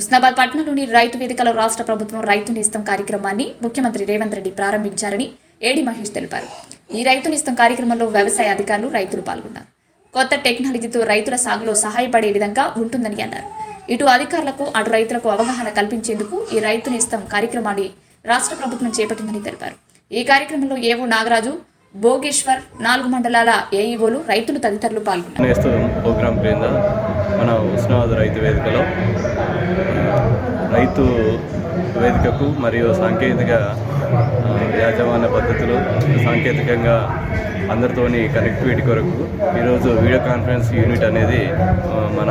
ఉస్నాబాద్ పట్టణంలోని రైతు వేదికలో రాష్ట్ర ప్రభుత్వం రైతు నేస్తం కార్యక్రమాన్ని ముఖ్యమంత్రి రేవంత్ రెడ్డి ప్రారంభించారని ఏడి మహేష్ తెలిపారు. ఈ రైతు నేస్తం కార్యక్రమంలో వ్యవసాయ అధికారులు రైతులు పాల్గొన్నారు. కొత్త టెక్నాలజీతో రైతుల సాగులో సహాయపడే విధంగా ఉంటుందని అన్నారు. ఇటు అధికారులకు అటు రైతులకు అవగాహన కల్పించేందుకు ఈ రైతు నేస్తం కార్యక్రమాన్ని రాష్ట్ర ప్రభుత్వం చేపట్టిందని తెలిపారు. ఈ కార్యక్రమంలో ఏవో నాగరాజు భోగేశ్వర్ నాలుగు మండలాల ఏఈఓలు రైతులు తదితరులు పాల్గొన్నారు. మన ఉస్నాబాద్ రైతు వేదికలో. రైతు వేదికకు మరియు సాంకేతిక యాజమాన్య పద్ధతులు సాంకేతికంగా అందరితోని కనెక్టివిటీ కొరకు ఈరోజు వీడియో కాన్ఫరెన్స్ యూనిట్ అనేది మన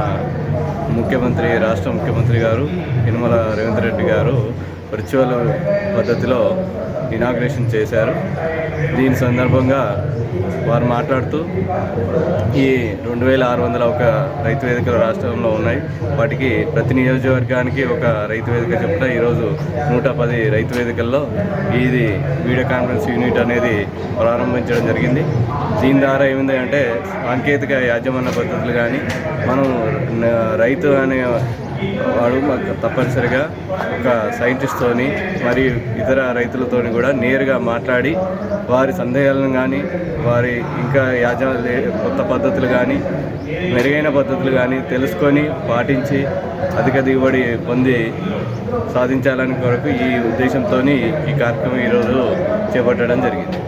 ముఖ్యమంత్రి రాష్ట్ర ముఖ్యమంత్రి గారు యనమల రేవంత్ రెడ్డి గారు వర్చువల్ పద్ధతిలో ఇనాగ్రేషన్ చేశారు. దీని సందర్భంగా వారు మాట్లాడుతూ ఈ రెండు వేల ఆరు వందల ఒక రైతు వేదికలు రాష్ట్రంలో ఉన్నాయి. వాటికి ప్రతి నియోజకవర్గానికి ఒక రైతు వేదిక చెప్తా ఈరోజు నూట పది రైతు వేదికల్లో ఇది వీడియో కాన్ఫరెన్స్ యూనిట్ అనేది ప్రారంభించడం జరిగింది. దీని ద్వారా ఏమింది అంటే సాంకేతిక యాజమాన్య పద్ధతులు కానీ మనం రైతు అనే వాడు మాకు తప్పనిసరిగా ఒక సైంటిస్ట్తోని మరియు ఇతర రైతులతోని కూడా నేరుగా మాట్లాడి వారి సందేహాలను కానీ వారి ఇంకా యాజ కొత్త పద్ధతులు కానీ మెరుగైన పద్ధతులు కానీ తెలుసుకొని పాటించి అధిక దిగుబడి పొంది సాధించాలని కొరకు ఈ ఉద్దేశంతో ఈ కార్యక్రమం ఈరోజు చేపట్టడం జరిగింది.